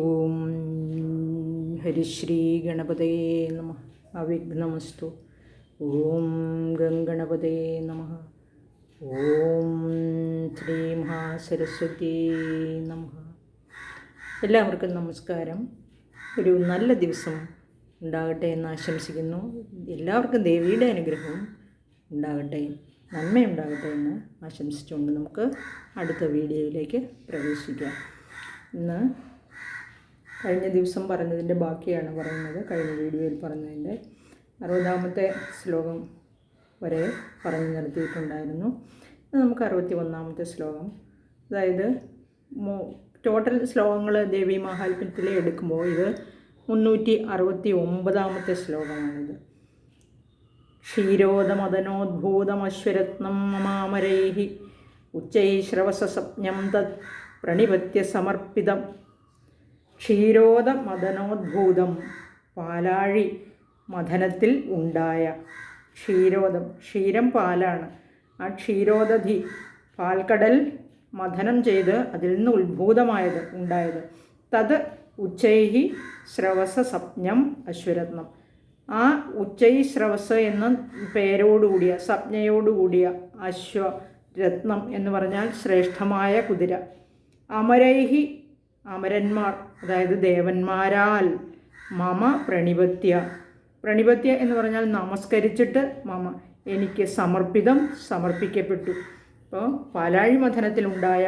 ഓം ഹരിശ്രീ ഗണപതയേ നമ. അവിഘ്നമസ്തു ഓം ഗംഗണപതയേ നമ. ഓം ശ്രീ മഹാസരസ്വതി നമ. എല്ലാവർക്കും നമസ്കാരം. ഒരു നല്ല ദിവസം ഉണ്ടാകട്ടെ എന്ന് ആശംസിക്കുന്നു. എല്ലാവർക്കും ദേവിയുടെ അനുഗ്രഹവും ഉണ്ടാകട്ടെ നന്മയുണ്ടാകട്ടെ എന്ന് ആശംസിച്ചുകൊണ്ട് നമുക്ക് അടുത്ത വീഡിയോയിലേക്ക് പ്രവേശിക്കാം. ഇന്ന് കഴിഞ്ഞ ദിവസം പറഞ്ഞതിന്റെ ബാക്കിയാണ് പറയുന്നത്. കഴിഞ്ഞ വീഡിയോയിൽ പറഞ്ഞതിന്റെ അറുപതാമത്തെ ശ്ലോകം വരെ പറഞ്ഞു നിർത്തിയിട്ടുണ്ടായിരുന്നു. നമുക്ക് അറുപത്തി ഒന്നാമത്തെ ശ്ലോകം. അതായത് ടോട്ടൽ ശ്ലോകങ്ങൾ ദേവി മഹാത്മ്യത്തിൽ എടുക്കുമ്പോൾ ഇത് മുന്നൂറ്റി അറുപത്തി ഒമ്പതാമത്തെ ശ്ലോകമാണിത്. ക്ഷീരോദമദനോദ്ഭൂതമശ്വരത്നം ഉച്ചൈ ഉച്ചൈശ്രവസസപ്നം തത് പ്രണിപത്യ സമർപ്പിതം ക്ഷീരോദമദനോദ്ഭൂതം പാലാഴി മഥനത്തിൽ ഉണ്ടായ ക്ഷീരോദം. ക്ഷീരം പാലാണ്. ആ ക്ഷീരോദധി പാൽക്കടൽ മഥനം ചെയ്ത് അതിൽ നിന്ന് ഉത്ഭൂതമായത് ഉണ്ടായത്. തത് ഉച്ചൈഹി ശ്രവസ സപ്നം അശ്വരത്നം. ആ ഉച്ചൈ ശ്രവസ് എന്ന പേരോടുകൂടിയ സംജ്ഞയോടുകൂടിയ അശ്വരത്നം എന്ന് പറഞ്ഞാൽ ശ്രേഷ്ഠമായ കുതിര. അമരൈഹി അമരന്മാർ അതായത് ദേവന്മാരാൽ മമ പ്രണിപത്യ. പ്രണിപത്യ എന്ന് പറഞ്ഞാൽ നമസ്കരിച്ചിട്ട് മമ എനിക്ക് സമർപ്പിതം സമർപ്പിക്കപ്പെട്ടു. അപ്പോൾ പാലാഴി മഥനത്തിലുണ്ടായ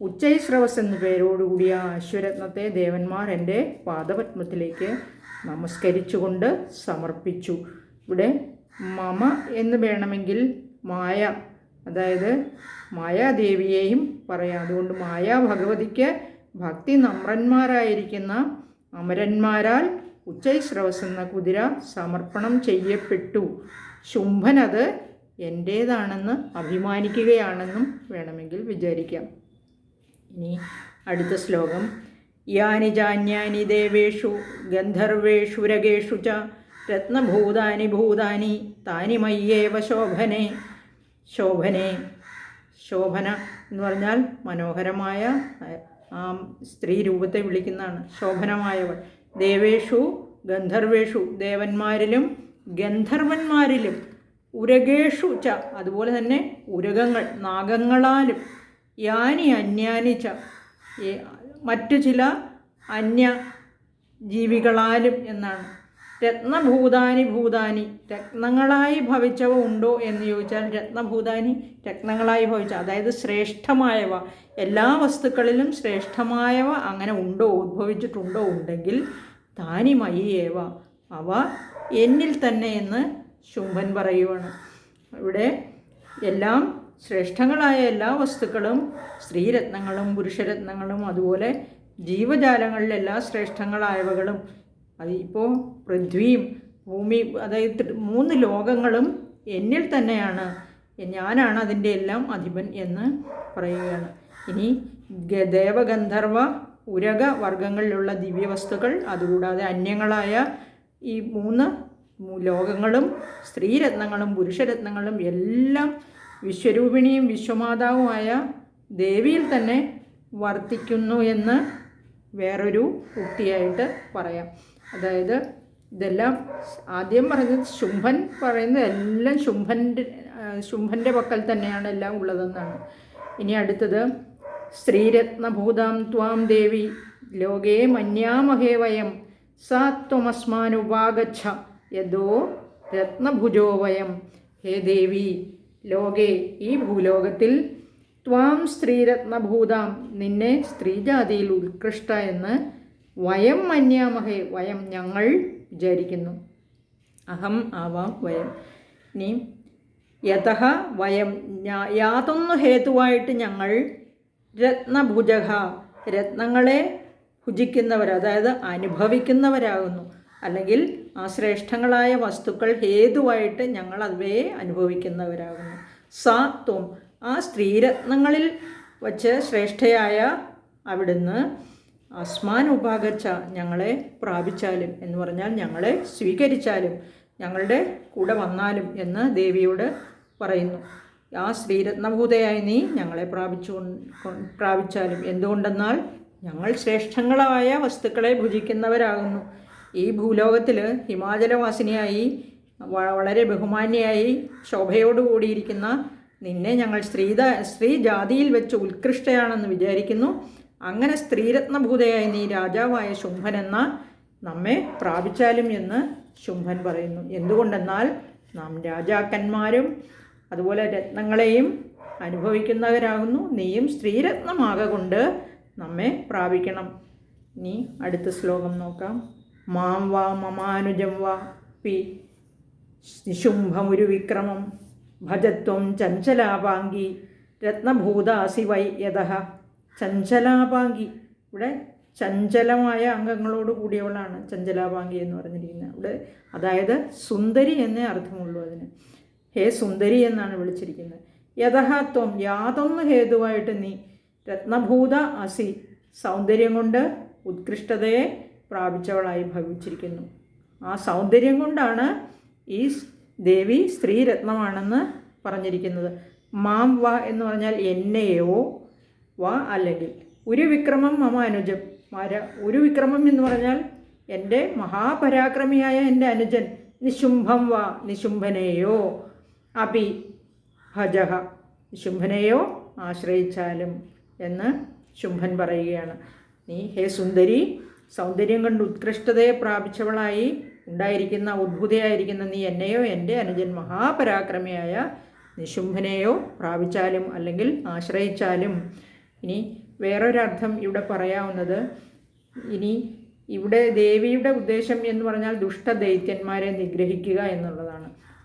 ഉച്ചൈശ്രവസ് എന്ന പേരോടുകൂടിയ അശ്വരത്നത്തെ ദേവന്മാർ എന്റെ പാദപത്മത്തിലേക്ക് നമസ്കരിച്ചുകൊണ്ട് സമർപ്പിച്ചു. ഇവിടെ മമ എന്ന് വേണമെങ്കിൽ മായ അതായത് മായാദേവിയെയും പറയാം. അതുകൊണ്ട് മായാ ഭഗവതിക്ക് ഭക്തി നമ്രന്മാരായിരിക്കുന്ന അമരന്മാരാൽ ഉച്ചൈശ്രവസ് എന്ന കുതിര സമർപ്പണം ചെയ്യപ്പെട്ടു. ശുംഭനത് എന്റേതാണെന്ന് അഭിമാനിക്കുകയാണെന്നും വേണമെങ്കിൽ വിചാരിക്കാം. ഇനി അടുത്ത ശ്ലോകം. യാനി ജാന്യാനി ദേവേഷു ഗന്ധർവേഷു രഗേഷു ച രത്നഭൂതാനി ഭൂതാനി താനി മയ്യേവ ശോഭനെ. ശോഭനെ. ശോഭന എന്ന് പറഞ്ഞാൽ മനോഹരമായ ആ സ്ത്രീ രൂപത്തെ വിളിക്കുന്നതാണ്. ശോഭനമായവൾ. ദേവേഷു ഗന്ധർവേഷു ദേവന്മാരിലും ഗന്ധർവന്മാരിലും ഉരകേഷു ച അതുപോലെ തന്നെ ഉരകങ്ങൾ നാഗങ്ങളാലും യാനി അന്യാനി ച മറ്റു ചില അന്യ ജീവികളാലും എന്നാണ്. രത്നഭൂതാനി ഭൂതാനി രത്നങ്ങളായി ഭവിച്ചവ ഉണ്ടോ എന്ന് ചോദിച്ചാൽ രത്നഭൂതാനി രത്നങ്ങളായി ഭവിച്ച അതായത് ശ്രേഷ്ഠമായവ എല്ലാ വസ്തുക്കളിലും ശ്രേഷ്ഠമായവ അങ്ങനെ ഉണ്ടോ ഉദ്ഭവിച്ചിട്ടുണ്ടോ ഉണ്ടെങ്കിൽ താനി മയ്യേവ അവ എന്നിൽ തന്നെ എന്ന് ശുംഭൻ പറയുവാണ്. ഇവിടെ എല്ലാം ശ്രേഷ്ഠങ്ങളായ എല്ലാ വസ്തുക്കളും സ്ത്രീരത്നങ്ങളും പുരുഷരത്നങ്ങളും അതുപോലെ ജീവജാലങ്ങളിലെല്ലാ ശ്രേഷ്ഠങ്ങളായവകളും അതിപ്പോൾ പൃഥ്വിയും ഭൂമി അതായത് മൂന്ന് ലോകങ്ങളും എന്നിൽ തന്നെയാണ് ഞാനാണ് അതിന്റെ എല്ലാം അധിപൻ എന്ന് പറയുകയാണ്. ഇനി ദേവഗന്ധർവ ഉരക വർഗങ്ങളിലുള്ള ദിവ്യവസ്തുക്കൾ അതുകൂടാതെ അന്യങ്ങളായ ഈ മൂന്ന് ലോകങ്ങളും സ്ത്രീരത്നങ്ങളും പുരുഷരത്നങ്ങളും എല്ലാം വിശ്വരൂപിണിയും വിശ്വമാതാവുമായ ദേവിയിൽ തന്നെ വർത്തിക്കുന്നു എന്ന് വേറൊരു ഉക്തിയായിട്ട് പറയാം. അതായത് ഇതെല്ലാം ആദ്യം പറഞ്ഞത് ശുംഭൻ പറയുന്നത് എല്ലാം ശുംഭന്റെ ശുംഭന്റെ പക്കൽ തന്നെയാണ് എല്ലാം ഉള്ളതെന്നാണ്. ഇനി അടുത്തത് സ്ത്രീരത്നഭൂതാം ത്വാം ദേവി. ലോകേ മന്യാമഹേ വയം. സാ ത്വമസ്മാനുപാഗച്ഛ. യദോ രത്നഭുജോ വയം. ഹേ ദേവി ലോകേ ഈ ഭൂലോകത്തിൽ ത്വാം സ്ത്രീരത്നഭൂതാം നിന്നെ സ്ത്രീജാതിയിൽ ഉത്കൃഷ്ട എന്ന് വയം മന്യാമഹേ വയം ഞങ്ങൾ വിചാരിക്കുന്നു. അഹം ആവാം വയം. ഇനി യഥ വയം യാതൊന്നു ഹേതുവായിട്ട് ഞങ്ങൾ രത്നഭുജക രത്നങ്ങളെ ഭുജിക്കുന്നവർ അതായത് അനുഭവിക്കുന്നവരാകുന്നു. അല്ലെങ്കിൽ ആ ശ്രേഷ്ഠങ്ങളായ വസ്തുക്കൾ ഹേതുവായിട്ട് ഞങ്ങൾ അവയെ അനുഭവിക്കുന്നവരാകുന്നു. സാ ത്വം. ആ സ്ത്രീരത്നങ്ങളിൽ വച്ച് ശ്രേഷ്ഠയായ അവിടുന്ന് അസ്മാൻ ഉപാകച്ച ഞങ്ങളെ പ്രാപിച്ചാലും എന്ന് പറഞ്ഞാൽ ഞങ്ങളെ സ്വീകരിച്ചാലും ഞങ്ങളുടെ കൂടെ വന്നാലും എന്ന് ദേവിയോട് പറയുന്നു. ആ ശ്രീരത്നഭൂതയായി നീ ഞങ്ങളെ പ്രാപിച്ചു പ്രാപിച്ചാലും എന്തുകൊണ്ടെന്നാൽ ഞങ്ങൾ ശ്രേഷ്ഠങ്ങളായ വസ്തുക്കളെ ഭുജിക്കുന്നവരാകുന്നു. ഈ ഭൂലോകത്തിൽ ഹിമാചലവാസിനിയായി വളരെ ബഹുമാന്യായി ശോഭയോടുകൂടിയിരിക്കുന്ന നിന്നെ ഞങ്ങൾ സ്ത്രീത സ്ത്രീ ജാതിയിൽ വെച്ച് ഉത്കൃഷ്ടയാണെന്ന് വിചാരിക്കുന്നു. അങ്ങനെ സ്ത്രീരത്നഭൂതയായി നീ രാജാവായ ശുംഭൻ എന്ന നമ്മെ പ്രാപിച്ചാലും എന്ന് ശുംഭൻ പറയുന്നു. എന്തുകൊണ്ടെന്നാൽ നാം രാജാക്കന്മാരും അതുപോലെ രത്നങ്ങളെയും അനുഭവിക്കുന്നവരാകുന്നു. നീയും സ്ത്രീരത്നമാകൊണ്ട് നമ്മെ പ്രാപിക്കണം. ഇനി അടുത്ത ശ്ലോകം നോക്കാം. മാം വാ മമാനുജം വാ പി നിശുംഭമുരു വിക്രമം ഭജത്വം ചഞ്ചലാപാങ്കി രത്നഭൂതാസി വൈ യഥ. ചഞ്ചലാപാങ്കി. ഇവിടെ ചഞ്ചലമായ അംഗങ്ങളോട് കൂടിയവളാണ് ചഞ്ചലാപാങ്കി എന്ന് പറഞ്ഞിരിക്കുന്നത്. ഇവിടെ അതായത് സുന്ദരി എന്നേ അർത്ഥമുള്ളൂ അതിന്. ഹേ സുന്ദരി എന്നാണ് വിളിച്ചിരിക്കുന്നത്. യഥഹാത്വം യാതൊന്ന് ഹേതുവായിട്ട് നീ രത്നഭൂത അസി സൗന്ദര്യം കൊണ്ട് ഉത്കൃഷ്ടതയെ പ്രാപിച്ചവളായി ഭവിച്ചിരിക്കുന്നു. ആ സൗന്ദര്യം കൊണ്ടാണ് ഈ ദേവി സ്ത്രീരത്നമാണെന്ന് പറഞ്ഞിരിക്കുന്നത്. മാം വ എന്ന് പറഞ്ഞാൽ എന്നെയോ വ അല്ലെങ്കിൽ ഒരു വിക്രമം മമ അനുജം. മര ഒരു വിക്രമം എന്ന് പറഞ്ഞാൽ എന്റെ മഹാപരാക്രമിയായ എന്റെ അനുജൻ നിശുംഭം വ നിശുംഭനെയോ. അപി ഹജഹ. ശുംഭനെയോ ആശ്രയിച്ചാലും എന്ന് ശുംഭൻ പറയുകയാണ്. നീ ഹേ സുന്ദരി സൗന്ദര്യം കൊണ്ട് ഉത്കൃഷ്ടതയെ പ്രാപിച്ചവളായി ഉണ്ടായിരിക്കുന്ന ഉദ്ഭുതയായിരിക്കുന്ന നീ എന്നെയോ എന്റെ അനുജൻ മഹാപരാക്രമിയായ നിശുംഭനെയോ പ്രാപിച്ചാലും അല്ലെങ്കിൽ ആശ്രയിച്ചാലും. ഇനി വേറൊരർത്ഥം ഇവിടെ പറയാവുന്നത് ഇനി ഇവിടെ ദേവിയുടെ ഉദ്ദേശം എന്ന് പറഞ്ഞാൽ ദുഷ്ടദൈത്യന്മാരെ നിഗ്രഹിക്കുക എന്നുള്ളതാണ്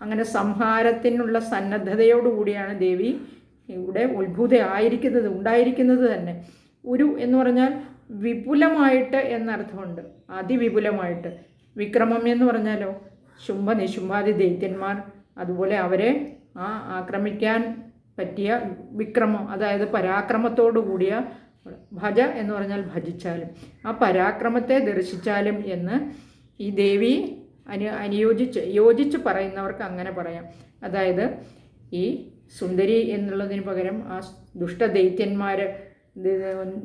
അങ്ങനെ സംഹാരത്തിനുള്ള സന്നദ്ധതയോടുകൂടിയാണ് ദേവി ഇവിടെ ഉത്ഭുത ആയിരിക്കുന്നത് ഉണ്ടായിരിക്കുന്നത് തന്നെ. ഒരു എന്ന് പറഞ്ഞാൽ വിപുലമായിട്ട് എന്നർത്ഥമുണ്ട്. അതിവിപുലമായിട്ട്. വിക്രമം എന്ന് പറഞ്ഞാലോ? ശുംഭ നിശുംഭാദി ദൈത്യന്മാർ. അതുപോലെ അവരെ ആ ആക്രമിക്കാൻ പറ്റിയ വിക്രമം അതായത് പരാക്രമത്തോടു കൂടിയ ഭജ എന്ന് പറഞ്ഞാൽ ഭജിച്ചാലും. ആ പരാക്രമത്തെ ദർശിച്ചാലും എന്ന് ഈ ദേവി അനു അനുയോജിച്ച് യോജിച്ച് പറയുന്നവർക്ക് അങ്ങനെ പറയാം. അതായത് ഈ സുന്ദരി എന്നുള്ളതിന് പകരം ആ ദുഷ്ട ദുഷ്ടദൈത്യന്മാർ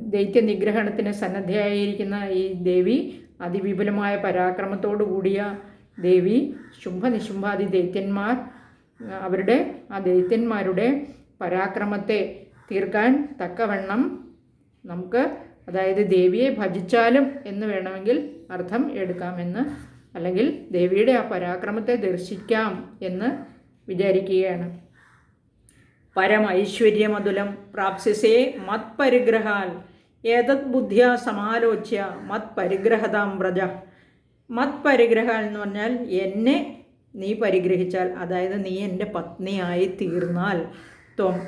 ദൈത്യ നിഗ്രഹണത്തിന് സന്നദ്ധയായിരിക്കുന്ന ഈ ദേവി അതിവിപുലമായ പരാക്രമത്തോടു കൂടിയ ദേവി ശുംഭനിശുംഭാദി ദൈത്യന്മാർ അവരുടെ ആ ദൈത്യന്മാരുടെ പരാക്രമത്തെ തീർക്കാൻ തക്കവണ്ണം നമുക്ക് അതായത് ദേവിയെ ഭജിച്ചാലും എന്ന് വേണമെങ്കിൽ അർത്ഥം എടുക്കാമെന്ന് അല്ലെങ്കിൽ ദേവിയുടെ ആ പരാക്രമത്തെ ദർശിക്കാം എന്ന് വിചാരിക്കുകയാണ്. പരമൈശ്വര്യമതുലം പ്രാപ്സ്യസേ മത്പരിഗ്രഹാൽ. ഏതത് ബുദ്ധിയ സമാലോച്യ മത്പരിഗ്രഹതാം വ്രജ. മത്പരിഗ്രഹാൽ എന്ന് പറഞ്ഞാൽ എന്നെ നീ പരിഗ്രഹിച്ചാൽ അതായത് നീ എന്റെ പത്നിയായി തീർന്നാൽ. ത്വം.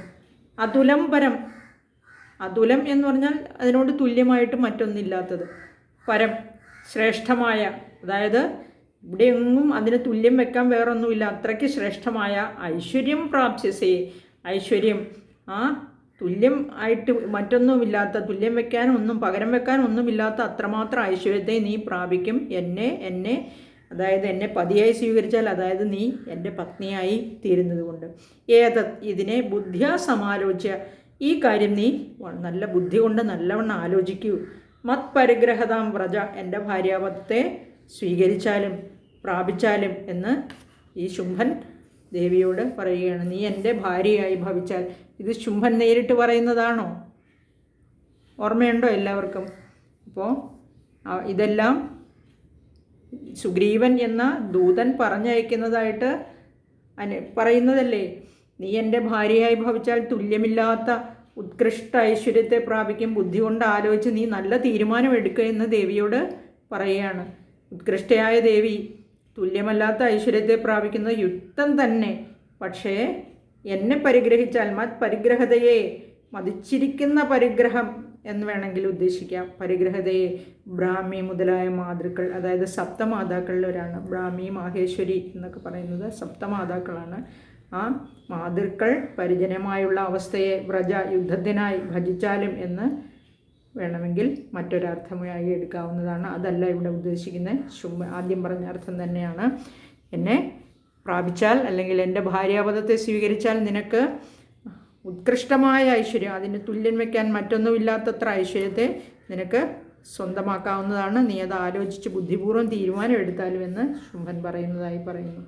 അതുലം പരം. അതുലം എന്ന് പറഞ്ഞാൽ അതിനോട് തുല്യമായിട്ട് മറ്റൊന്നില്ലാത്തത്. പരം. ശ്രേഷ്ഠമായ അതായത് ഇവിടെയൊന്നും അതിന് തുല്യം വെക്കാൻ വേറൊന്നുമില്ല. അത്രയ്ക്ക് ശ്രേഷ്ഠമായ ഐശ്വര്യം പ്രാപ്സ്യസേ ഐശ്വര്യം. ആ തുല്യം ആയിട്ട് മറ്റൊന്നുമില്ലാത്ത തുല്യം വെക്കാനൊന്നും പകരം വെക്കാനും ഒന്നുമില്ലാത്ത അത്രമാത്രം ഐശ്വര്യത്തെ നീ പ്രാപിക്കും. എന്നെ എന്നെ അതായത് എന്നെ പതിയായി സ്വീകരിച്ചാൽ അതായത് നീ എന്റെ പത്നിയായി തീരുന്നത് കൊണ്ട് ഏത ഇതിനെ ബുദ്ധിയാ സമാലോചിച്ച ഈ കാര്യം നീ നല്ല ബുദ്ധി കൊണ്ട് നല്ലവണ്ണം ആലോചിക്കൂ. മത് പരിഗ്രഹതാം വ്രജ. എന്റെ ഭാര്യാപത്തെ സ്വീകരിച്ചാലും പ്രാപിച്ചാലും എന്ന് ഈ ശുംഭൻ ദേവിയോട് പറയുകയാണ്. നീ എന്റെ ഭാര്യയായി ഭവിച്ചാൽ ഇത് ശുംഭൻ നേരിട്ട് പറയുന്നതാണോ? ഓർമ്മയുണ്ടോ എല്ലാവർക്കും? അപ്പോൾ ഇതെല്ലാം സുഗ്രീവൻ എന്ന ദൂതൻ പറഞ്ഞയക്കുന്നതായിട്ട് അനു പറയുന്നതല്ലേ? നീ എന്റെ ഭാര്യയായി ഭവിച്ചാൽ തുല്യമില്ലാത്ത ഉത്കൃഷ്ട ഐശ്വര്യത്തെ പ്രാപിക്കും. ബുദ്ധി കൊണ്ട് ആലോചിച്ച് നീ നല്ല തീരുമാനം എടുക്കുക എന്ന് ദേവിയോട് പറയുകയാണ്. ഉത്കൃഷ്ടയായ ദേവി തുല്യമല്ലാത്ത ഐശ്വര്യത്തെ പ്രാപിക്കുന്നത് യുക്തം തന്നെ. പക്ഷേ എന്നെ പരിഗ്രഹിച്ചാൽ മത് പരിഗ്രഹതയെ മതിച്ചിരിക്കുന്ന പരിഗ്രഹം എന്ന് വേണമെങ്കിൽ ഉദ്ദേശിക്കാം. പരിഗ്രഹതയെ ബ്രാഹ്മി മുതലായ മാതൃക്കൾ അതായത് സപ്തമാതാക്കളിലൊരാണ്. ബ്രാഹ്മി മാഹേശ്വരി എന്നൊക്കെ പറയുന്നത് സപ്തമാതാക്കളാണ്. ആ മാതൃക്കൾ പരിജനമായുള്ള അവസ്ഥയെ വ്രജ യുദ്ധത്തിനായി ഭജിച്ചാലും എന്ന് വേണമെങ്കിൽ മറ്റൊരർത്ഥമായി എടുക്കാവുന്നതാണ്. അതല്ല ഇവിടെ ഉദ്ദേശിക്കുന്നത്. ശുംഭ ആദ്യം പറഞ്ഞ അർത്ഥം തന്നെയാണ്. എന്നെ പ്രാപിച്ചാൽ അല്ലെങ്കിൽ എന്റെ ഭാര്യാപദത്തെ സ്വീകരിച്ചാൽ നിനക്ക് ഉത്കൃഷ്ടമായ ഐശ്വര്യം അതിന് തുല്യം വയ്ക്കാൻ മറ്റൊന്നുമില്ലാത്തത്ര ഐശ്വര്യത്തെ നിനക്ക് സ്വന്തമാക്കാവുന്നതാണ്. നീ അത് ആലോചിച്ച് ബുദ്ധിപൂർവം തീരുമാനം എടുത്താലും എന്ന് ശുംഭൻ പറയുന്നതായി പറയുന്നു.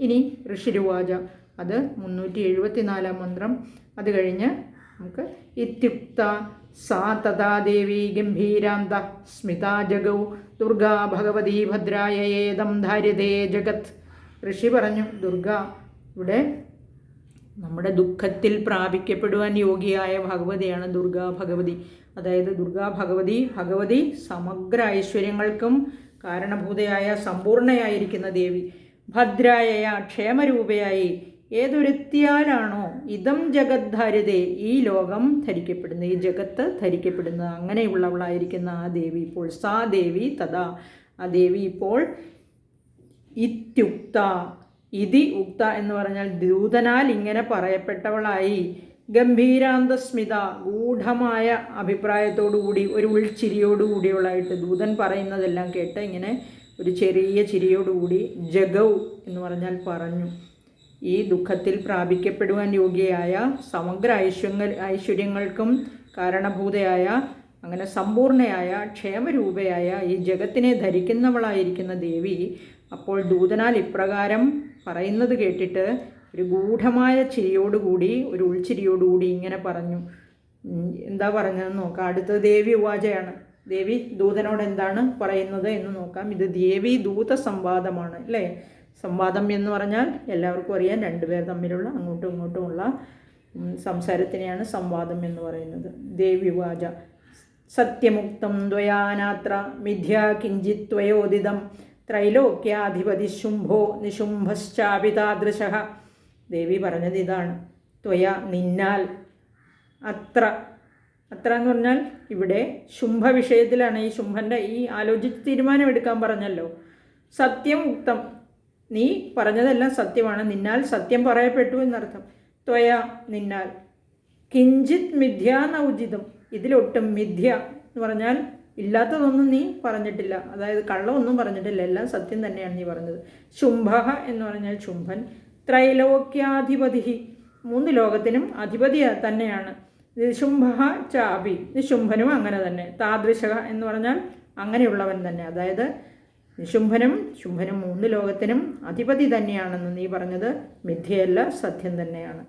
ഇനി ഋഷിരുവാച അത് മുന്നൂറ്റി എഴുപത്തിനാലാം മന്ത്രം. അത് കഴിഞ്ഞ് നമുക്ക് ഇത്യുക്ത സാ തഥാ ദേവി ഗംഭീരാന്ത സ്മിതാ ജഗൗ ദുർഗാ ഭഗവതി ഭദ്രായ ഏതം ധാര്യതേ ജഗത് ഋഷി പറഞ്ഞു ദുർഗ ഇവിടെ നമ്മുടെ ദുഃഖത്തിൽ പ്രാപിക്കപ്പെടുവാൻ യോഗിയായ ഭഗവതിയാണ് ദുർഗാ ഭഗവതി. അതായത് ദുർഗാ ഭഗവതി ഭഗവതി സമഗ്ര ഐശ്വര്യങ്ങൾക്കും കാരണഭൂതയായ സമ്പൂർണയായിരിക്കുന്ന ദേവി. ഭദ്രായ ക്ഷേമരൂപയായി ഏതൊരുത്തിയാലാണോ ഇതം ജഗദ്ധാരിതെ ഈ ലോകം ധരിക്കപ്പെടുന്നത്? ഈ ജഗത്ത് ധരിക്കപ്പെടുന്നത് അങ്ങനെയുള്ളവളായിരിക്കുന്ന ആ ദേവി ഇപ്പോൾ. സാ ദേവി തഥാ. ആ ദേവി ഇപ്പോൾ ഇത്യുക്ത. ഇതി ഉക്ത എന്ന് പറഞ്ഞാൽ ദൂതനാൽ ഇങ്ങനെ പറയപ്പെട്ടവളായി. ഗംഭീരാന്തസ്മിത ഗൂഢമായ അഭിപ്രായത്തോടുകൂടി ഒരു ഉൾച്ചിരിയോടുകൂടിയുള്ളതായിട്ട് ദൂതൻ പറയുന്നതെല്ലാം കേട്ട് ഇങ്ങനെ ഒരു ചെറിയ ചിരിയോടുകൂടി ജഗൗ എന്ന് പറഞ്ഞാൽ പറഞ്ഞു. ഈ ദുഃഖത്തിൽ പ്രാപിക്കപ്പെടുവാൻ യോഗ്യയായ സമഗ്ര ഐശ്വര്യ ഐശ്വര്യങ്ങൾക്കും കാരണഭൂതയായ അങ്ങനെ സമ്പൂർണയായ ക്ഷേമരൂപയായ ഈ ജഗത്തിനെ ധരിക്കുന്നവളായിരിക്കുന്ന ദേവി അപ്പോൾ ദൂതനാൽ ഇപ്രകാരം പറയുന്നത് കേട്ടിട്ട് ഒരു ഗൂഢമായ ചിരിയോടുകൂടി ഒരു ഉൾച്ചിരിയോടുകൂടി ഇങ്ങനെ പറഞ്ഞു. എന്താ പറഞ്ഞതെന്ന് നോക്കാം. അടുത്തത് ദേവി ഉവാചയാണ്. ദേവി ദൂതനോട് എന്താണ് പറയുന്നത് എന്ന് നോക്കാം. ഇത് ദേവി ദൂത സംവാദമാണ് അല്ലേ? സംവാദം എന്ന് പറഞ്ഞാൽ എല്ലാവർക്കും അറിയാം. രണ്ടുപേർ തമ്മിലുള്ള അങ്ങോട്ടും ഇങ്ങോട്ടുമുള്ള സംസാരത്തിനെയാണ് സംവാദം എന്ന് പറയുന്നത്. ദേവിവാച സത്യമുക്തം ദ്വയാനാത്ര മിഥ്യ കിഞ്ചിത് ത്രൈലോക്യാധിപതി ശുംഭോ നിശുംഭശ്ചാപിതാദൃശ. ദേവി പറഞ്ഞത് ഇതാണ്. ത്വയ നിന്നാൽ അത്ര അത്ര എന്ന് പറഞ്ഞാൽ ഇവിടെ ശുംഭ വിഷയത്തിലാണ് ഈ ശുംഭന്റെ ഈ ആലോചിച്ച് തീരുമാനമെടുക്കാൻ പറഞ്ഞല്ലോ. സത്യം ഉക്തം നീ പറഞ്ഞതെല്ലാം സത്യമാണ്. നിന്നാൽ സത്യം പറയപ്പെട്ടു എന്നർത്ഥം. ത്വയ നിന്നാൽ. കിഞ്ചിത് മിഥ്യാനൗചിതം ഇതിലൊട്ടും മിഥ്യ എന്ന് പറഞ്ഞാൽ ഇല്ലാത്തതൊന്നും നീ പറഞ്ഞിട്ടില്ല. അതായത് കള്ളമൊന്നും പറഞ്ഞിട്ടില്ല. എല്ലാം സത്യം തന്നെയാണ് നീ പറഞ്ഞത്. ശുംഭ എന്ന് പറഞ്ഞാൽ ശുംഭൻ. ത്രൈലോക്യാധിപതി മൂന്ന് ലോകത്തിനും അധിപതി തന്നെയാണ്. നിശുംഭ ചാപി. ശുംഭനും അങ്ങനെ തന്നെ. താദൃശ എന്ന് പറഞ്ഞാൽ അങ്ങനെയുള്ളവൻ തന്നെ. അതായത് നിശുംഭനും ശുംഭനും മൂന്ന് ലോകത്തിനും അധിപതി തന്നെയാണെന്ന് നീ പറഞ്ഞത് മിഥ്യയല്ല സത്യം തന്നെയാണ്.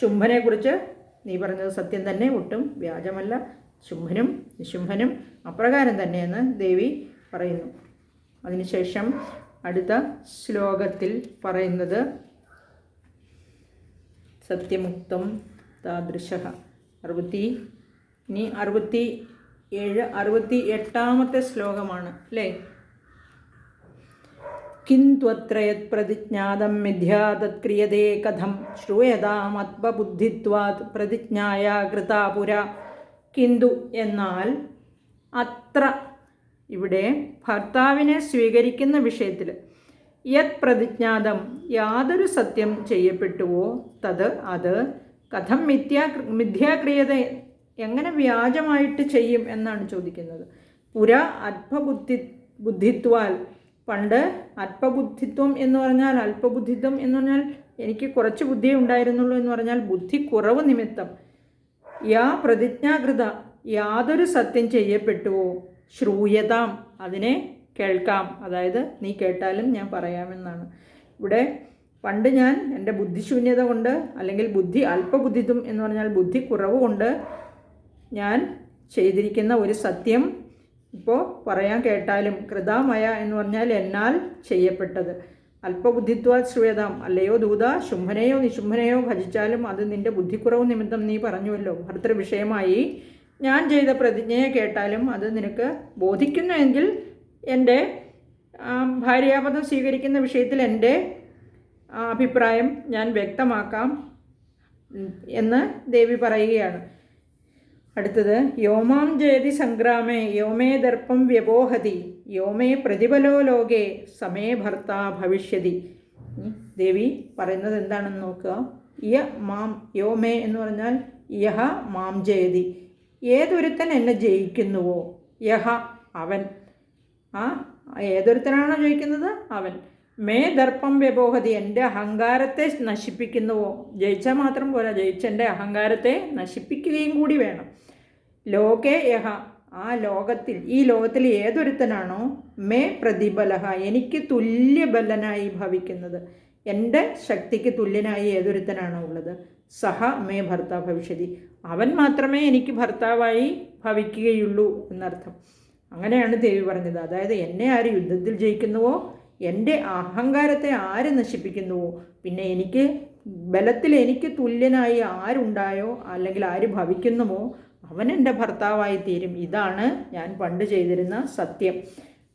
ശുംഭനെക്കുറിച്ച് നീ പറഞ്ഞത് സത്യം തന്നെ ഒട്ടും വ്യാജമല്ല. ശുംഭനും നിശുംഭനും അപ്രകാരം തന്നെയെന്ന് ദേവി പറയുന്നു. അതിനുശേഷം അടുത്ത ശ്ലോകത്തിൽ പറയുന്നത് സത്യമുക്തം താദൃശ. അറുപത്തി ഇനി അറുപത്തി ഏഴ് അറുപത്തി എട്ടാമത്തെ ശ്ലോകമാണ് അല്ലേ? കിന്ത്വത്രയത് പ്രതിജ്ഞാതം മിഥ്യാ തത്ക്രിയതേ കഥം ശ്രൂയതാമത്വബുദ്ധിത്വാത് പ്രതിജ്ഞായ കൃതാപുര കിന്തു എന്നാൽ അത്ര ഇവിടെ ഭർത്താവിനെ സ്വീകരിക്കുന്ന വിഷയത്തിൽ യത് പ്രതിജ്ഞാതം യാതൊരു സത്യം ചെയ്യപ്പെട്ടുവോ? തത് അത് കഥം മിഥ്യാ മിഥ്യാക്രിയത എങ്ങനെ വ്യാജമായിട്ട് ചെയ്യും എന്നാണ് ചോദിക്കുന്നത്. പുര അത്ഭബുദ്ധി ബുദ്ധിത്വാൽ പണ്ട് അല്പബുദ്ധിത്വം എന്ന് പറഞ്ഞാൽ അല്പബുദ്ധിത്വം എന്ന് പറഞ്ഞാൽ എനിക്ക് കുറച്ച് ബുദ്ധിയേ ഉണ്ടായിരുന്നുള്ളൂ എന്ന് പറഞ്ഞാൽ ബുദ്ധി കുറവ് നിമിത്തം. യാ പ്രതിജ്ഞാകൃത യാതൊരു സത്യം ചെയ്യപ്പെട്ടുവോ? ശ്രൂയതാം. അതിനെ കേൾക്കാം. അതായത് നീ കേട്ടാലും ഞാൻ പറയാമെന്നാണ്. ഇവിടെ പണ്ട് ഞാൻ എന്റെ ബുദ്ധിശൂന്യത കൊണ്ട് അല്ലെങ്കിൽ ബുദ്ധി അല്പബുദ്ധിത്വം എന്ന് പറഞ്ഞാൽ ബുദ്ധി കുറവ് കൊണ്ട് ഞാൻ ചെയ്തിരിക്കുന്ന ഒരു സത്യം ഇപ്പോൾ പറയാൻ കേട്ടാലും കൃതാമയ എന്ന് പറഞ്ഞാൽ എന്നാൽ ചെയ്യപ്പെട്ടത്. അല്പബുദ്ധിത്വ ശ്രൂയതാം. അല്ലയോ ദൂത ശുംഭനെയോ നിശുംഭനെയോ ഭജിച്ചാലും അത് നിന്റെ ബുദ്ധിക്കുറവ് നിമിത്തം നീ പറഞ്ഞുവല്ലോ. ഭർത്തൃ വിഷയമായി ഞാൻ ചെയ്ത പ്രതിജ്ഞയെ കേട്ടാലും അത് നിനക്ക് ബോധിക്കുന്നുവെങ്കിൽ എന്റെ ഭാര്യാപദം സ്വീകരിക്കുന്ന വിഷയത്തിൽ എന്റെ അഭിപ്രായം ഞാൻ വ്യക്തമാക്കാം എന്ന് ദേവി പറയുകയാണ്. അടുത്തത് യോമാം ജയതി സംഗ്രാമേ യോമേ ദർപ്പം വ്യപോഹതി യോമേ പ്രതിഫലോ ലോകേ സമേ ഭർത്ത ഭവിഷ്യതി. ദേവി പറയുന്നത് എന്താണെന്ന് നോക്കുക. യ മാം യോമേ എന്ന് പറഞ്ഞാൽ യഹ മാം ജയതി. ഏതൊരുത്തൻ എന്നെ ജയിക്കുന്നുവോ? യഹ അവൻ. ആ ഏതൊരുത്തനാണോ ജയിക്കുന്നത്? അവൻ. മേ ദർപ്പം വ്യബോഹതി എന്റെ അഹങ്കാരത്തെ നശിപ്പിക്കുന്നുവോ? ജയിച്ചാൽ മാത്രം പോരാ ജയിച്ചെന്റെ അഹങ്കാരത്തെ നശിപ്പിക്കുകയും കൂടി വേണം. ലോകേ യഹ. ആ ലോകത്തിൽ ഈ ലോകത്തിൽ ഏതൊരുത്തനാണോ മേ പ്രതിബലഹ എനിക്ക് തുല്യബലനായി ഭവിക്കുന്നത്. എന്റെ ശക്തിക്ക് തുല്യനായി ഏതൊരുത്തനാണോ ഉള്ളത്? സഹ മേ ഭർത്താവ് ഭവിഷ്യതി. അവൻ മാത്രമേ എനിക്ക് ഭർത്താവായി ഭവിക്കുകയുള്ളൂ എന്നർത്ഥം. അങ്ങനെയാണ് ദേവി പറഞ്ഞത്. അതായത് എന്നെ ആര് യുദ്ധത്തിൽ ജയിക്കുന്നുവോ എന്റെ അഹങ്കാരത്തെ ആര് നശിപ്പിക്കുന്നുവോ പിന്നെ എനിക്ക് ബലത്തിൽ എനിക്ക് തുല്യനായി ആരുണ്ടായോ അല്ലെങ്കിൽ ആര് ഭവിക്കുന്നുവോ അവൻ എന്റെ ഭർത്താവായി തീരും ഇതാണ് ഞാൻ പണ്ട് ചെയ്തിരുന്ന സത്യം.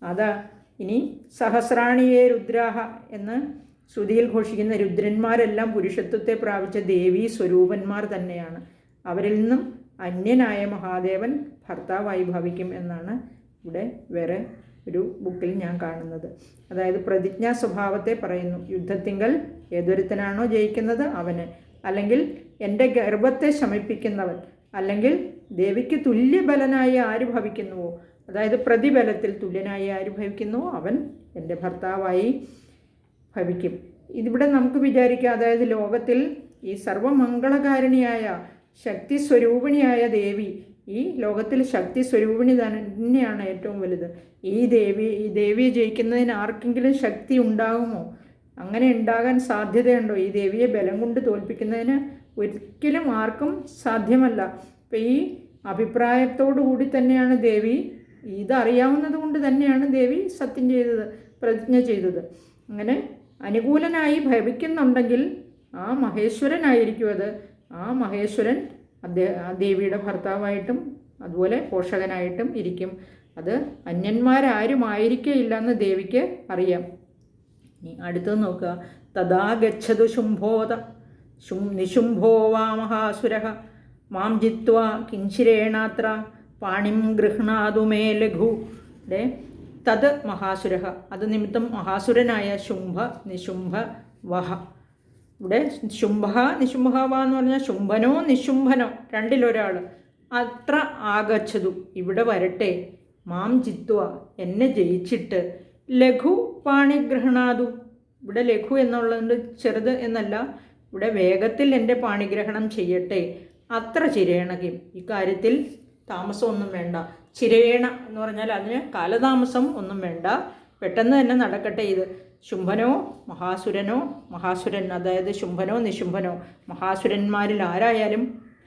അതാ ഇനി സഹസ്രാണിയെ രുദ്രാഹ എന്ന് ശ്രുതിയിൽ ഘോഷിക്കുന്ന രുദ്രന്മാരെല്ലാം പുരുഷത്വത്തെ പ്രാപിച്ച ദേവീ സ്വരൂപന്മാർ തന്നെയാണ്. അവരിൽ നിന്നും അന്യനായ മഹാദേവൻ ഭർത്താവായി ഭവിക്കും എന്നാണ് ഇവിടെ വേറെ ഒരു ബുക്കിൽ ഞാൻ കാണുന്നത്. അതായത് പ്രതിജ്ഞാ സ്വഭാവത്തെ പറയുന്നു. യുദ്ധത്തിങ്കൽ ഏതൊരുത്തനാണോ ജയിക്കുന്നത് അവന്. അല്ലെങ്കിൽ എന്റെ ഗർഭത്തെ ശമിപ്പിക്കുന്നവൻ. അല്ലെങ്കിൽ ദേവിക്ക് തുല്യബലനായി ആര് ഭവിക്കുന്നുവോ? അതായത് പ്രതിബലത്തിൽ തുല്യനായി ആര് ഭവിക്കുന്നുവോ? അവൻ എന്റെ ഭർത്താവായി ഭവിക്കും. ഇതിവിടെ നമുക്ക് വിചാരിക്കാം അതായത് ലോകത്തിൽ ഈ സർവമംഗളകാരിണിയായ ശക്തി സ്വരൂപിണിയായ ദേവി ഈ ലോകത്തിൽ ശക്തി സ്വരൂപിണി തന്നെയാണ് ഏറ്റവും വലുത്. ഈ ദേവി ഈ ദേവിയെ ജയിക്കുന്നതിന് ആർക്കെങ്കിലും ശക്തി ഉണ്ടാകുമോ? അങ്ങനെ ഉണ്ടാകാൻ സാധ്യതയുണ്ടോ? ഈ ദേവിയെ ബലം കൊണ്ട് തോൽപ്പിക്കുന്നതിന് ഒരിക്കലും ആർക്കും സാധ്യമല്ല. അപ്പം ഈ അഭിപ്രായത്തോടു കൂടി തന്നെയാണ് ദേവി ഇതറിയാവുന്നത് കൊണ്ട് തന്നെയാണ് ദേവി സത്യം ചെയ്തത് പ്രതിജ്ഞ ചെയ്തത്. അങ്ങനെ അനുകൂലനായി ഭവിക്കുന്നുണ്ടെങ്കിൽ ആ മഹേശ്വരനായിരിക്കും അത്. ആ മഹേശ്വരൻ ദേവിയുടെ ഭർത്താവായിട്ടും അതുപോലെ പോഷകനായിട്ടും ഇരിക്കും. അത് അന്യന്മാരാരുമായിരിക്കയില്ല എന്ന് ദേവിക്ക് അറിയാം. ഇനി അടുത്തത് നോക്കുക. തഥാ ഗച്ഛതു ശുംഭോത ശും നിശുംഭോ വാ മഹാസുര മാം ജിത്വ കിഞ്ചിരേണാത്ര പാണിം ഗൃഹണാതു മേ ലഘു. ഡേ തത് മഹാസുര അത് നിമിത്തം മഹാസുരനായ ശുംഭ നിശുംഭ വഹ. ഇവിടെ ശുംഭ നിശുംഭ വ എന്ന് പറഞ്ഞാൽ ശുംഭനോ നിശുംഭനോ രണ്ടിലൊരാൾ അത്ര ആഗച്ഛതു ഇവിടെ വരട്ടെ. മാം ജിത്വ എന്നെ ജയിച്ചിട്ട്. ലഘു പാണിഗ്രഹണാതു ഇവിടെ ലഘു എന്നുള്ളത് ചെറുത് എന്നല്ല. ഇവിടെ വേഗത്തിൽ എന്റെ പാണിഗ്രഹണം ചെയ്യട്ടെ. അത്ര ചിരയണകയും ഇക്കാര്യത്തിൽ താമസമൊന്നും വേണ്ട. ചിരേണ എന്ന് പറഞ്ഞാൽ അതിന് കാലതാമസം ഒന്നും വേണ്ട. പെട്ടെന്ന് തന്നെ നടക്കട്ടെ ഇത്. ശുംഭനോ മഹാസുരനോ മഹാസുരൻ അതായത് ശുംഭനോ നിശുംഭനോ. മഹാസുരന്മാരിൽ ആരായാലും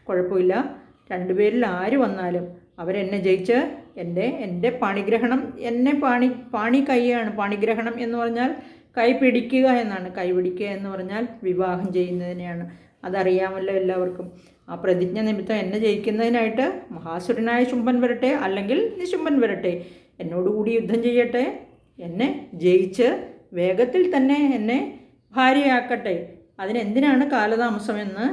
കുഴപ്പമില്ല. രണ്ടുപേരിൽ ആര് വന്നാലും അവരെന്നെ ജയിച്ച് എന്റെ എന്റെ പാണിഗ്രഹണം എന്നെ പാണി പാണി കൈയാണ് പാണിഗ്രഹണം എന്ന് പറഞ്ഞാൽ കൈ പിടിക്കുക എന്നാണ്. കൈ പിടിക്കുക എന്ന് പറഞ്ഞാൽ വിവാഹം ചെയ്യുന്നതിനെയാണ്. അതറിയാമല്ലോ എല്ലാവർക്കും. ആ പ്രതിജ്ഞ നിമിത്തം എന്നെ ജയിക്കുന്നതിനായിട്ട് മഹാസുരനായ ശുംഭൻ വരട്ടെ അല്ലെങ്കിൽ നിശുംഭൻ വരട്ടെ. എന്നോടുകൂടി യുദ്ധം ചെയ്യട്ടെ. എന്നെ ജയിച്ച് വേഗത്തിൽ തന്നെ എന്നെ ഭാര്യയാക്കട്ടെ. അതിനെന്തിനാണ് കാലതാമസമെന്ന്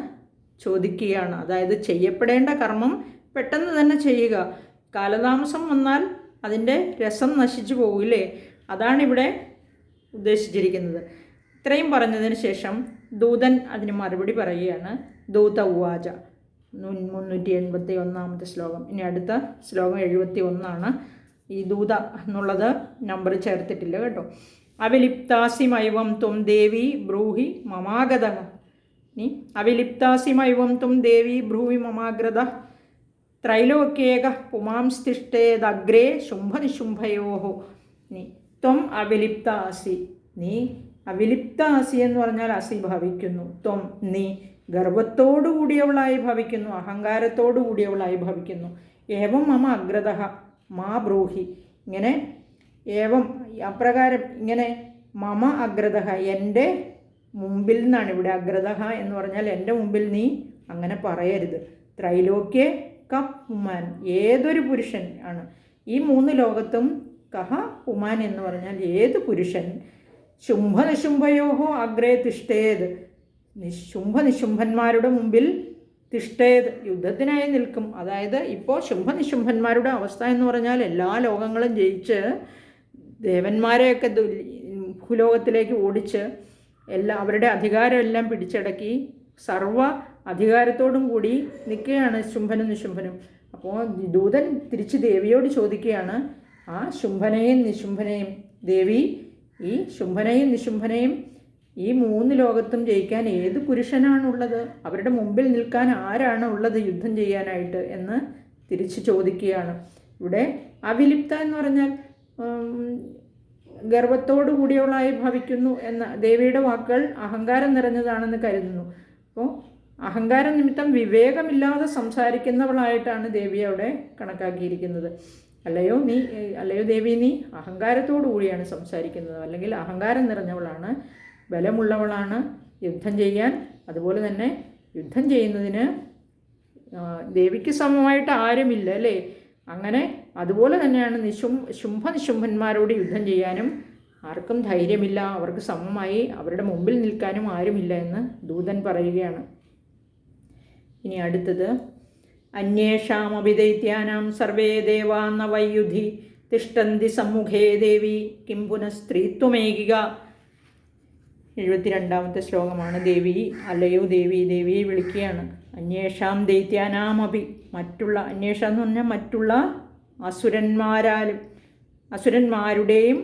ചോദിക്കുകയാണ്. അതായത് ചെയ്യപ്പെടേണ്ട കർമ്മം പെട്ടെന്ന് തന്നെ ചെയ്യുക. കാലതാമസം വന്നാൽ അതിന്റെ രസം നശിച്ചു പോകില്ലേ അതാണിവിടെ ഉദ്ദേശിച്ചിരിക്കുന്നത്. ഇത്രയും പറഞ്ഞതിന് ശേഷം ദൂതൻ അതിന് മറുപടി പറയുകയാണ് ദൂത ഉവാച. മുന്നൂറ്റി എൺപത്തി ഒന്നാമത്തെ ശ്ലോകം. ഇനി അടുത്ത ശ്ലോകം എഴുപത്തി ഒന്നാണ് ഈ ദൂത എന്നുള്ളത് നമ്പർ ചേർത്തിട്ടില്ല കേട്ടോ. അവിലിപ്താസിമൈവം ത്വം ദേവി ബ്രൂഹി മമാഗത. നീ അവിലിപ്താസിമൈവം ത്വം ദേവി ബ്രൂഹി മമാഗ്രത. ത്രൈലോക്യേക പുമാംസ്തിഷ്ടേതഗ്രേ ശുംഭനിശുംഭയോ. നീ ത്വം അവിലിപ്താസി. നീ അവിലിപ്ത അസി എന്ന് പറഞ്ഞാൽ അസി ഭവിക്കുന്നു. ത്വം നീ ഗർവത്തോടു കൂടിയവളായി ഭവിക്കുന്നു അഹങ്കാരത്തോടു കൂടിയവളായി ഭവിക്കുന്നു. ഏവം മമ അഗ്രത മാ ബ്രൂഹി. ഇങ്ങനെ ഏവം അപ്രകാരം ഇങ്ങനെ മമ അഗ്രത എന്റെ മുമ്പിൽ നിന്നാണ്. ഇവിടെ അഗ്രത എന്ന് പറഞ്ഞാൽ എന്റെ മുമ്പിൽ നീ അങ്ങനെ പറയരുത്. ത്രൈലോക്യ ക ഉമാൻ ഏതൊരു പുരുഷൻ ആണ്. ഈ മൂന്ന് ലോകത്തും കഹ പുമാൻ എന്ന് പറഞ്ഞാൽ ഏത് പുരുഷൻ ശുംഭനിശുംഭയോഹോ അഗ്രേ തിഷ്ടേത് ശുംഭനിശുംഭന്മാരുടെ മുമ്പിൽ തിഷ്ടേത് യുദ്ധത്തിനായി നിൽക്കും. അതായത് ഇപ്പോൾ ശുംഭനിശുംഭന്മാരുടെ അവസ്ഥ എന്ന് പറഞ്ഞാൽ എല്ലാ ലോകങ്ങളും ജയിച്ച് ദേവന്മാരെയൊക്കെ ഭൂലോകത്തിലേക്ക് ഓടിച്ച് എല്ലാ അവരുടെ അധികാരമെല്ലാം പിടിച്ചടക്കി സർവ അധികാരത്തോടും കൂടി നിൽക്കുകയാണ് ശുംഭനും നിശുംഭനും. അപ്പോൾ ദൂതൻ തിരിച്ച് ദേവിയോട് ചോദിക്കുകയാണ് ആ ശുംഭനെയും നിശുംഭനെയും ദേവി ഈ ശുംഭനയും നിശുംഭനയും ഈ മൂന്ന് ലോകത്തും ജയിക്കാൻ ഏത് പുരുഷനാണുള്ളത്? അവരുടെ മുമ്പിൽ നിൽക്കാൻ ആരാണ് ഉള്ളത് യുദ്ധം ചെയ്യാനായിട്ട് എന്ന് തിരിച്ചു ചോദിക്കുകയാണ്. ഇവിടെ അവിലിപ്ത എന്ന് പറഞ്ഞാൽ ഗർവത്തോടു കൂടിയവളായി ഭവിക്കുന്നു എന്ന ദേവിയുടെ വാക്കുകൾ അഹങ്കാരം നിറഞ്ഞതാണെന്ന് കരുതുന്നു. അപ്പോൾ അഹങ്കാരം നിമിത്തം വിവേകമില്ലാതെ സംസാരിക്കുന്നവളായിട്ടാണ് ദേവി അവിടെ കണക്കാക്കിയിരിക്കുന്നത്. അല്ലയോ നീ അല്ലയോ ദേവി നീ അഹങ്കാരത്തോടു കൂടിയാണ് സംസാരിക്കുന്നത്. അല്ലെങ്കിൽ അഹങ്കാരം നിറഞ്ഞവളാണ് ബലമുള്ളവളാണ് യുദ്ധം ചെയ്യാൻ. അതുപോലെ തന്നെ യുദ്ധം ചെയ്യുന്നതിന് ദേവിക്ക് സമമായിട്ട് ആരുമില്ല അല്ലേ? അങ്ങനെ അതുപോലെ തന്നെയാണ് നിശും ശുംഭ നിശുംഭന്മാരോട് യുദ്ധം ചെയ്യാനും ആർക്കും ധൈര്യമില്ല. അവർക്ക് സമമായി അവരുടെ മുമ്പിൽ നിൽക്കാനും ആരുമില്ല എന്ന് ദൂതൻ പറയുകയാണ്. ഇനി അടുത്തത്. അന്യേഷാമപി ദൈത്യാനാം സർവേ ദേവാന്ന വൈയുധി തിഷ്ടന്തി സമ്മുഖേ ദേവി കിം പുനഃസ്ത്രീത്വമേകിക. എഴുപത്തിരണ്ടാമത്തെ ശ്ലോകമാണ് ദേവി അല്ലയോ ദേവി ദേവിയെ വിളിക്കുകയാണ്. അന്വേഷാം ദൈത്യാനാമപി മറ്റുള്ള അന്വേഷ എന്ന് പറഞ്ഞാൽ മറ്റുള്ള അസുരന്മാരാലും അസുരന്മാരുടെയും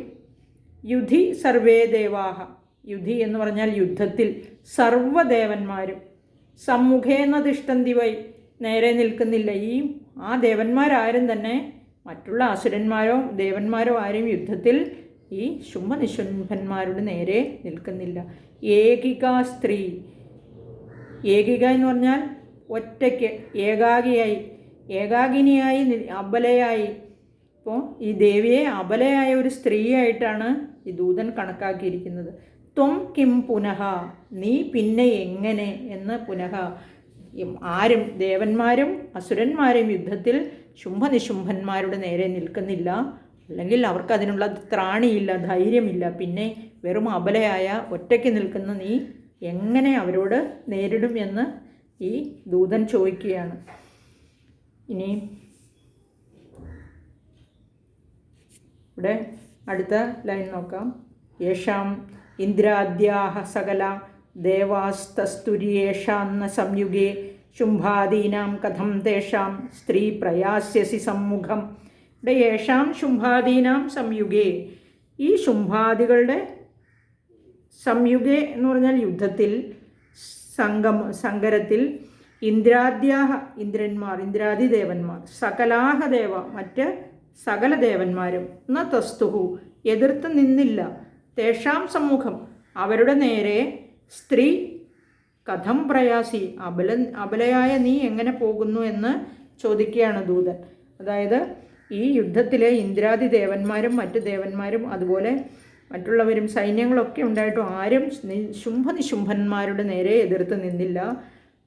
യുധി സർവേ ദേവാഹ. യുധി എന്ന് പറഞ്ഞാൽ യുദ്ധത്തിൽ സർവദേവന്മാരും സമ്മുഖേന തിഷ്ടന്തി വൈ നേരെ നിൽക്കുന്നില്ല. ഈ ആ ദേവന്മാരാരും തന്നെ മറ്റുള്ള അസുരന്മാരോ ദേവന്മാരോ ആരും യുദ്ധത്തിൽ ഈ ശുംഭനിശുംഭന്മാരുടെ നേരെ നിൽക്കുന്നില്ല. ഏകിക സ്ത്രീ. ഏകിക എന്ന് പറഞ്ഞാൽ ഒറ്റയ്ക്ക് ഏകാഗിയായി ഏകാഗിനിയായി അബലയായി. അപ്പോൾ ഈ ദേവിയെ അബലയായ ഒരു സ്ത്രീയായിട്ടാണ് ഈ ദൂതൻ കണക്കാക്കിയിരിക്കുന്നത്. ത്വം കിം പുനഃ? നീ പിന്നെ എങ്ങനെ? എന്ന് പുനഃ ആരും ദേവന്മാരും അസുരന്മാരും യുദ്ധത്തിൽ ശുംഭനിശുംഭന്മാരുടെ നേരെ നിൽക്കുന്നില്ല. അല്ലെങ്കിൽ അവർക്ക് അതിനുള്ള ത്രാണിയില്ല ധൈര്യമില്ല. പിന്നെ വെറും അബലയായ ഒറ്റയ്ക്ക് നിൽക്കുന്ന നീ എങ്ങനെ അവരോട് നേരിടും എന്ന് ഈ ദൂതൻ ചോദിക്കുകയാണ്. ഇനി ഇവിടെ അടുത്ത ലൈൻ നോക്കാം. യേഷാം ഇന്ദ്രാദ്യാഹ സകല ദേവാസ്തസ്തുര്യേഷാന്ന സംയുഗേ ശുംഭാദീനാം കഥം തേഷാം സ്ത്രീ പ്രയാസ്യസി സമ്മുഖം. ഇവിടെ യേഷാം ശുംഭാദീനാം സംയുഗേ. ഈ ശുംഭാദികളുടെ സംയുഗേ എന്ന് പറഞ്ഞാൽ യുദ്ധത്തിൽ സംഗമ സങ്കരത്തിൽ ഇന്ദ്രാദ്യാഹ ഇന്ദ്രന്മാർ ഇന്ദ്രാദി ദേവന്മാർ സകലാഹ ദേവ മറ്റ് സകല ദേവന്മാരും ന തസ്തുഹു എതിർത്ത് നിന്നില്ല. തേഷാം സമ്മുഖം അവരുടെ നേരെ സ്ത്രീ കഥം പ്രയാസി അബല അബലയായ നീ എങ്ങനെ പോകുന്നു എന്ന് ചോദിക്കുകയാണ് ദൂതൻ. അതായത് ഈ യുദ്ധത്തിലെ ഇന്ദ്രാദി ദേവന്മാരും മറ്റ് ദേവന്മാരും അതുപോലെ മറ്റുള്ളവരും സൈന്യങ്ങളൊക്കെ ഉണ്ടായിട്ടും ആരും ശുംഭനിശുംഭന്മാരുടെ നേരെ എതിർത്ത് നിന്നില്ല.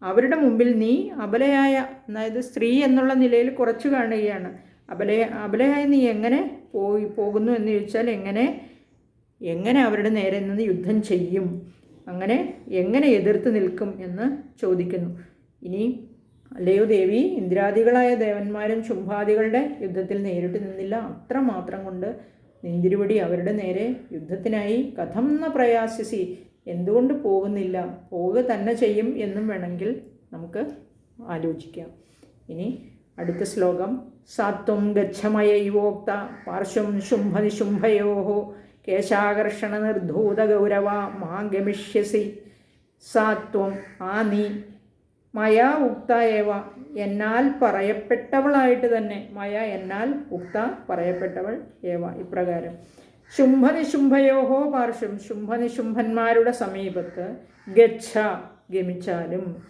അവരുടെ മുമ്പിൽ നീ അബലയായ അതായത് സ്ത്രീ എന്നുള്ള നിലയിൽ കുറച്ച് കാണുകയാണ്. അബലയ അബലയായ നീ എങ്ങനെ പോയി പോകുന്നു എന്ന് ചോദിച്ചാൽ എങ്ങനെ എങ്ങനെ അവരുടെ നേരെ നിന്ന് യുദ്ധം ചെയ്യും? അങ്ങനെ എങ്ങനെ എതിർത്ത് നിൽക്കും എന്ന് ചോദിക്കുന്നു. ഇനി അല്ലയോ ദേവി ഇന്ദ്രാദികളായ ദേവന്മാരും ശുംഭാദികളുടെ യുദ്ധത്തിൽ നേരിട്ട് നിന്നില്ല. അത്രമാത്രം കൊണ്ട് നിന്തിരുവടി അവരുടെ നേരെ യുദ്ധത്തിനായി കഥം പ്രയാസിസി. എന്തുകൊണ്ട് പോകുന്നില്ല? പോവുക തന്നെ ചെയ്യും എന്നും വേണമെങ്കിൽ നമുക്ക് ആലോചിക്കാം. ഇനി അടുത്ത ശ്ലോകം. സാത്വം ഗച്ഛമയൈവോക്ത പാർശ്വം ശുംഭനിശുംഭയോ കേശാകർഷണ നിർധൂത ഗൗരവ മാ സാത്വം ആ നീ. മയ ഉക്ത ഏവ. എന്നാൽ പറയപ്പെട്ടവളായിട്ട് തന്നെ. മയ എന്നാൽ ഉക്ത പറയപ്പെട്ടവൾ ഏവ. ഇപ്രകാരം. ശുംഭനിശുംഭയോഹോ പാർശ്വം. ശുംഭനിശുംഭന്മാരുടെ സമീപത്ത് ഗച്ഛ ഗമിച്ചാലും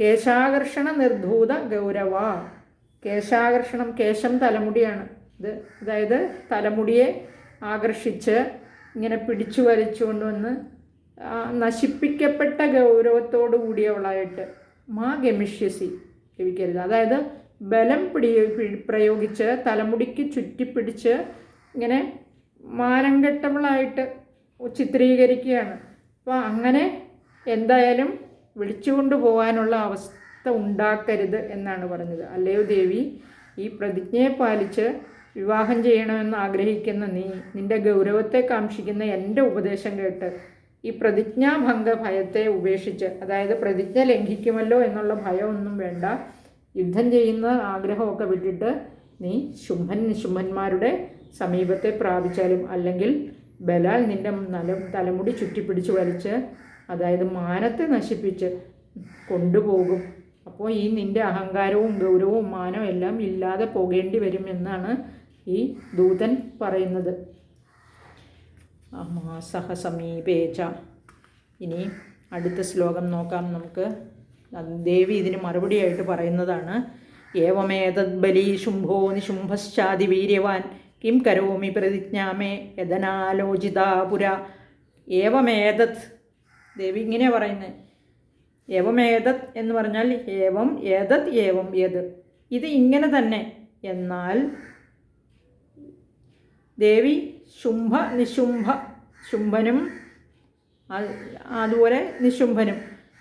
കേശാകർഷണ നിർധൂത ഗൗരവ കേശാകർഷണം കേശം തലമുടിയാണ്. ഇത് അതായത് തലമുടിയെ ആകർഷിച്ച് ഇങ്ങനെ പിടിച്ചു വലിച്ചുകൊണ്ട് കൊണ്ടുവന്ന് നശിപ്പിക്കപ്പെട്ട ഗൗരവത്തോടു കൂടിയവളായിട്ട് മാ ഗമിഷ്യസി ലഭിക്കരുത്. അതായത് ബലം പിടി പ്രയോഗിച്ച് തലമുടിക്ക് ചുറ്റിപ്പിടിച്ച് ഇങ്ങനെ മാനംകെട്ടവളായിട്ട് ചിത്രീകരിക്കുകയാണ്. അപ്പോൾ അങ്ങനെ എന്തായാലും വിളിച്ചുകൊണ്ട് പോകാനുള്ള അവസ്ഥ ഉണ്ടാക്കരുത് എന്നാണ് പറഞ്ഞത്. അല്ലയോ ദേവി ഈ പ്രതിജ്ഞയെ പാലിച്ച് വിവാഹം ചെയ്യണമെന്ന് ആഗ്രഹിക്കുന്ന നീ നിന്റെ ഗൗരവത്തെ കാക്ഷിക്കുന്ന എന്റെ ഉപദേശം കേട്ട് ഈ പ്രതിജ്ഞാഭംഗ ഭയത്തെ ഉപേക്ഷിച്ച് അതായത് പ്രതിജ്ഞ ലംഘിക്കുമല്ലോ എന്നുള്ള ഭയമൊന്നും വേണ്ട യുദ്ധം ചെയ്യുന്ന ആഗ്രഹമൊക്കെ വിട്ടിട്ട് നീ ശുംഭൻ ശുംഭന്മാരുടെ സമീപത്തെ പ്രാപിച്ചാലും അല്ലെങ്കിൽ ബലാൽ നിന്റെ നല തലമുടി ചുറ്റിപ്പിടിച്ച് വലിച്ച് അതായത് മാനത്തെ നശിപ്പിച്ച് കൊണ്ടുപോകും. അപ്പോൾ ഈ നിന്റെ അഹങ്കാരവും ഗൗരവവും മാനവും എല്ലാം ഇല്ലാതെ പോകേണ്ടി വരും എന്നാണ് ഈ ദൂതൻ പറയുന്നത്. സഹ സമീപേച്ച ഇനി അടുത്ത ശ്ലോകം നോക്കാം നമുക്ക്. ദേവി ഇതിന് മറുപടിയായിട്ട് പറയുന്നതാണ്. ഏവമേതദ് ബലി ശുംഭോ നിശുംഭശ്ചാതി വീര്യവാൻ. കിം കരോമി പ്രതിജ്ഞാമേ യദനാലോചിതാ പുര. ഏവമേതത് ദേവി ഇങ്ങനെ പറയുന്നത് ഏവമേതത് എന്ന് പറഞ്ഞാൽ ഏവം ഏതത് ഏവം ഏത് ഇത് ഇങ്ങനെ തന്നെ. എന്നാൽ ദേവി ശുംഭ നിശുംഭ ശുംഭനും. അത് അതുപോലെ നിശുംഭനും.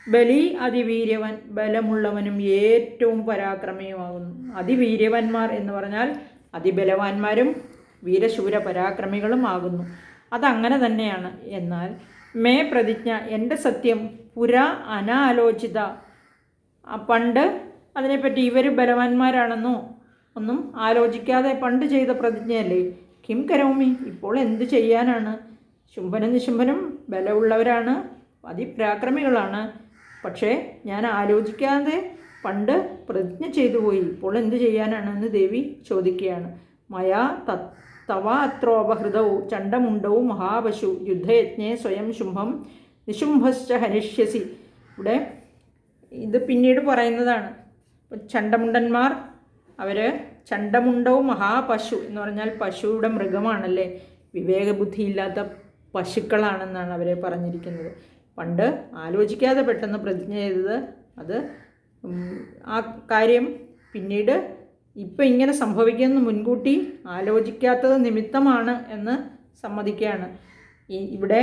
ബലി അതിവീര്യവൻ ബലമുള്ളവനും ഏറ്റവും പരാക്രമിയുമാകുന്നു. അതിവീര്യവന്മാർ എന്ന് പറഞ്ഞാൽ അതിബലവാന്മാരും വീരശൂര പരാക്രമികളും ആകുന്നു. അതങ്ങനെ തന്നെയാണ്. എന്നാൽ മേ പ്രതിജ്ഞ എന്റെ സത്യം പുര അനാലോചിത. പണ്ട് അതിനെപ്പറ്റി ഇവർ ബലവാന്മാരാണെന്നോ ഒന്നും ആലോചിക്കാതെ പണ്ട് ചെയ്ത പ്രതിജ്ഞയല്ലേ? കിം കരോമി ഇപ്പോൾ എന്ത് ചെയ്യാനാണ്? ശുംഭനും നിശുംഭനും ബലമുള്ളവരാണ് അതിപ്രാക്രമികളാണ്. പക്ഷേ ഞാൻ ആലോചിക്കാതെ പണ്ട് പ്രതിജ്ഞ ചെയ്തു പോയി. ഇപ്പോൾ എന്ത് ചെയ്യാനാണെന്ന് ദേവി ചോദിക്കുകയാണ്. മയാ തവ അത്രോപഹൃതവും ചണ്ടമുണ്ടവും മഹാപശു യുദ്ധയജ്ഞേ സ്വയം ശുംഭം നിശുംഭശ്ച ഹനിഷ്യസി ഇവിടെ ഇത് പിന്നീട് പറയുന്നതാണ്. ചണ്ടമുണ്ടന്മാർ അവർ ചണ്ടമുണ്ടവും മഹാപശു എന്ന് പറഞ്ഞാൽ പശുവിടെ മൃഗമാണല്ലേ? വിവേകബുദ്ധിയില്ലാത്ത പശുക്കളാണെന്നാണ് അവരെ പറഞ്ഞിരിക്കുന്നത്. പണ്ട് ആലോചിക്കാതെ പെട്ടെന്ന് പ്രതിജ്ഞ ചെയ്തത് അത് ആ കാര്യം പിന്നീട് ഇപ്പം ഇങ്ങനെ സംഭവിക്കുമെന്ന് മുൻകൂട്ടി ആലോചിക്കാത്തത് നിമിത്തമാണ് എന്ന് സമ്മതിക്കുകയാണ്. ഇവിടെ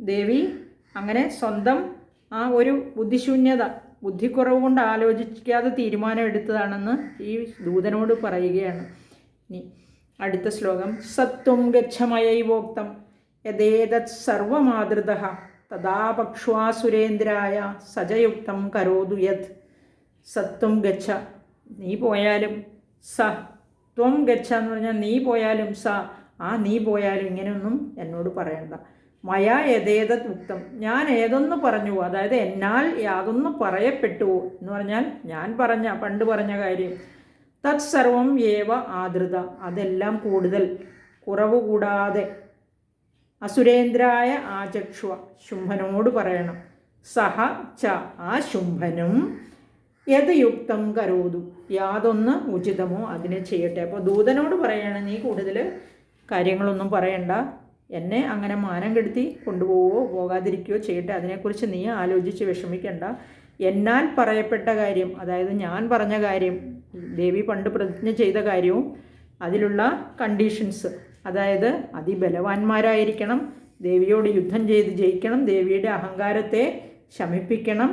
ദേവി അങ്ങനെ സ്വന്തം ആ ഒരു ബുദ്ധിശൂന്യത ബുദ്ധിക്കുറവ് കൊണ്ട് ആലോചിക്കാതെ തീരുമാനം എടുത്തതാണെന്ന് ഈ ദൂതനോട് പറയുകയാണ്. ഇനി അടുത്ത ശ്ലോകം. സത്വം ഗച്ഛമയൈവോക്തം യഥേതത് സർവമാതൃത തഥാ പക്ഷ്വാസുരേന്ദ്രായ സജയുക്തം കരോതു യത് സത്വം ഗച്ഛ. നീ പോയാലും സ. ത്വം ഗച്ഛ എന്ന് പറഞ്ഞാൽ നീ പോയാലും സ. ആ നീ പോയാലും ഇങ്ങനെയൊന്നും എന്നോട് പറയണ്ട. മയ യഥേതത് ഉക്തം. ഞാൻ ഏതൊന്ന് പറഞ്ഞു അതായത് എന്നാൽ യാതൊന്ന് പറയപ്പെട്ടു എന്ന് പറഞ്ഞാൽ ഞാൻ പറഞ്ഞ പണ്ട് പറഞ്ഞ കാര്യം. തത് സർവം ഏവ ആദൃത. അതെല്ലാം കൂടുതൽ. കുറവ് കൂടാതെ. അസുരേന്ദ്രായ ആചക്ഷുവ. ശുംഭനോട് പറയണം. സഹ ച. ആ ശുംഭനും യത് യുക്തം കരോതു. യാതൊന്ന് ഉചിതമോ അതിനെ ചെയ്യട്ടെ. അപ്പോൾ ദൂതനോട് പറയാണ് നീ കൂടുതൽ കാര്യങ്ങളൊന്നും പറയണ്ട. എന്നെ അങ്ങനെ മാനം കെടുത്തി കൊണ്ടുപോവോ പോകാതിരിക്കുകയോ ചെയ്യട്ടെ അതിനെക്കുറിച്ച് നീ ആലോചിച്ച് വിഷമിക്കണ്ട. എന്നാൽ പറയപ്പെട്ട കാര്യം അതായത് ഞാൻ പറഞ്ഞ കാര്യം ദേവി പണ്ട് പ്രതിജ്ഞ ചെയ്ത കാര്യവും അതിലുള്ള കണ്ടീഷൻസ് അതായത് അതിബലവാന്മാരായിരിക്കണം ദേവിയോട് യുദ്ധം ചെയ്ത് ജയിക്കണം ദേവിയുടെ അഹങ്കാരത്തെ ശമിപ്പിക്കണം.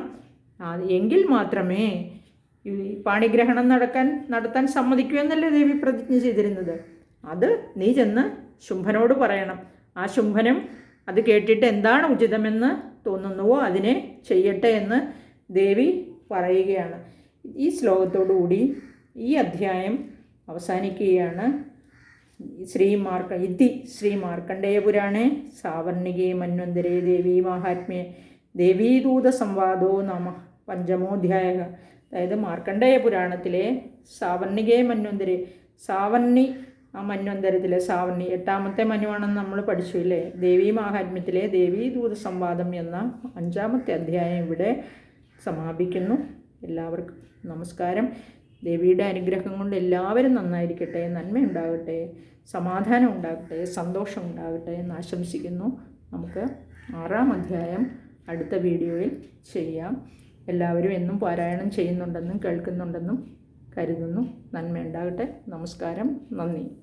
എങ്കിൽ മാത്രമേ പാണിഗ്രഹണം നടക്കാൻ നടത്താൻ സമ്മതിക്കൂ എന്നല്ലേ ദേവി പ്രതിജ്ഞ ചെയ്തിരുന്നത്? അത് നീ ചെന്ന് ശുംഭനോട് പറയണം. ആ ശുംഭനും അത് കേട്ടിട്ട് എന്താണ് ഉചിതമെന്ന് തോന്നുന്നുവോ അതിനെ ചെയ്യട്ടെ എന്ന് ദേവി പറയുകയാണ്. ഈ ശ്ലോകത്തോടുകൂടി ഈ അധ്യായം അവസാനിക്കുകയാണ്. ശ്രീ മാർക്ക ഇതി ശ്രീ മാർക്കണ്ഡേയപുരാണേ സാവർണികേ മന്വന്തരേ ദേവീ മാഹാത്മ്യേ ദേവീദൂത സംവാദോ നമ പഞ്ചമോധ്യായ അതായത് മാർക്കണ്ഡേയ പുരാണത്തിലെ സാവർണികേ മന്വന്തരേ സാവർണി ആ മന്വന്തരത്തിലെ സാവർണി എട്ടാമത്തെ മനുവാണെന്ന് നമ്മൾ പഠിച്ചു ഇല്ലേ? ദേവീ മാഹാത്മ്യത്തിലെ ദേവീദൂത സംവാദം എന്ന അഞ്ചാമത്തെ അധ്യായം ഇവിടെ സമാപിക്കുന്നു. എല്ലാവർക്കും നമസ്കാരം. ദേവിയുടെ അനുഗ്രഹം കൊണ്ട് എല്ലാവരും നന്നായിരിക്കട്ടെ നന്മയുണ്ടാകട്ടെ സമാധാനം ഉണ്ടാകട്ടെ സന്തോഷം ഉണ്ടാകട്ടെ എന്ന് ആശംസിക്കുന്നു. നമുക്ക് ആറാം അധ്യായം അടുത്ത വീഡിയോയിൽ ചെയ്യാം. എല്ലാവരും എന്നും പാരായണം ചെയ്യുന്നുണ്ടെന്നും കേൾക്കുന്നുണ്ടെന്നും കരുതുന്നു. നന്മയുണ്ടാകട്ടെ. നമസ്കാരം. നന്ദി.